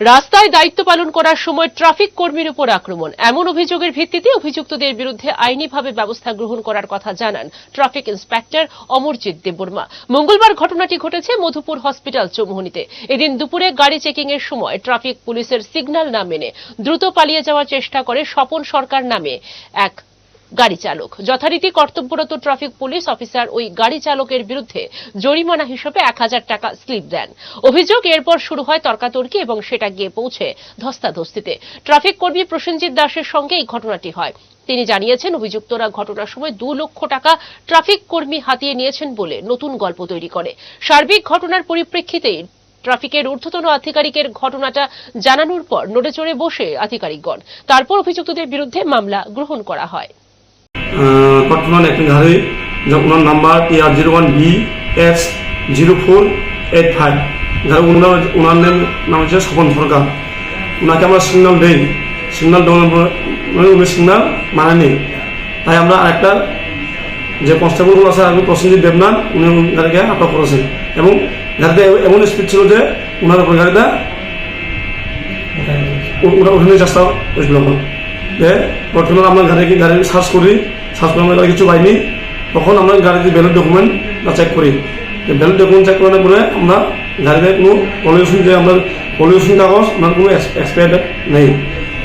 রাস্তায় দায়িত্ব পালন করার সময় ট্রাফিক কর্মীর উপর আক্রমণ। এমন অভিযোগের ভিত্তিতে অভিযুক্তদের বিরুদ্ধে আইনিভাবে ব্যবস্থা গ্রহণ করার কথা জানান ট্রাফিক ইন্সপেক্টর অমরজিৎ দেববর্মা। মঙ্গলবার ঘটনাটি ঘটেছে মধুপুর হসপিটাল চৌমুহনীতে। এদিন দুপুরে গাড়ি চেকিং এর সময় ট্রাফিক পুলিশের সিগন্যাল না মেনে দ্রুত পালিয়ে যাওয়ার চেষ্টা করে স্বপন সরকার নামে এক গাড়ি চালক। যথারীতি কর্তব্যরত ট্রাফিক পুলিশ অফিসার ওই গাড়ি চালকের বিরুদ্ধে জরিমানা হিসেবে এক হাজার টাকা স্লিপ দেন। অভিযোগ এরপর শুরু হয় তর্কাতর্কি এবং সেটা গিয়ে পৌঁছে ধস্তাধস্তিতে। ট্রাফিক কর্মী প্রসেনজিৎ দাসের সঙ্গে এই ঘটনাটি হয়। তিনি জানিয়েছেন, অভিযুক্তরা ঘটনার সময় দু লক্ষ টাকা ট্রাফিক কর্মী হাতিয়ে নিয়েছেন বলে নতুন গল্প তৈরি করে। সার্বিক ঘটনার পরিপ্রেক্ষিতে ট্রাফিকের ঊর্ধ্বতন আধিকারিকের ঘটনাটা জানানোর পর নড়ে চড়ে বসে আধিকারিকগণ। তারপর অভিযুক্তদের বিরুদ্ধে মামলা গ্রহণ করা হয়। একটি গাড়ি ওনার নাম্বার টি আর zero one B X zero four eight five গাড়ি ওনার ওনার নাম হচ্ছে স্বপন সরকার। ওনাকে আমরা সিগন্যাল দেই। সিগন্যাল দেওয়ার পর মানে উনি সিগন্যাল মানে নেই তাই আমরা আরেকটা যে কনস্টেবল আছে আমি প্রসেনজিৎ দেবনাথ, উনি গাড়িকে আটক করেছেন। এবং গাড়িতে এমন স্পিড ছিল যে, ওনার উপর গাড়িটা ওরা ওখানে চেষ্টা করেছিল বর্তমানে আমরা গাড়ি গাড়ি সার্চ করি সার্চ করে আমরা কিছু পাইনি। তখন আমরা গাড়িতে ভ্যালিড ডকুমেন্ট চেক করি। ভ্যালিড ডকুমেন্ট চেক করার পরে আমরা গাড়িতে কোনো পলিউশন যে আমরা পলিউশন কাগজ, আমার কোনো এক্সপায়ার নেই।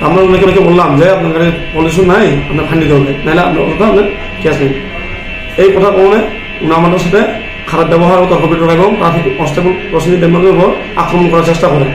আমরা অনেকে অনেকে বললাম যে আপনার গাড়ির পলিউশন নাই, আপনার ফান্ডি হবে নাহলে আপনার ওটা আপনার ক্যাশ নেই। এই কথা কারণে উনি আমাদের সাথে খারাপ ব্যবহার ও তর্ক বিতর্ক এবং ট্রাফিক কনস্টেবল প্রসেনজিৎ দেবনাথের উপর আক্রমণ করার চেষ্টা করে।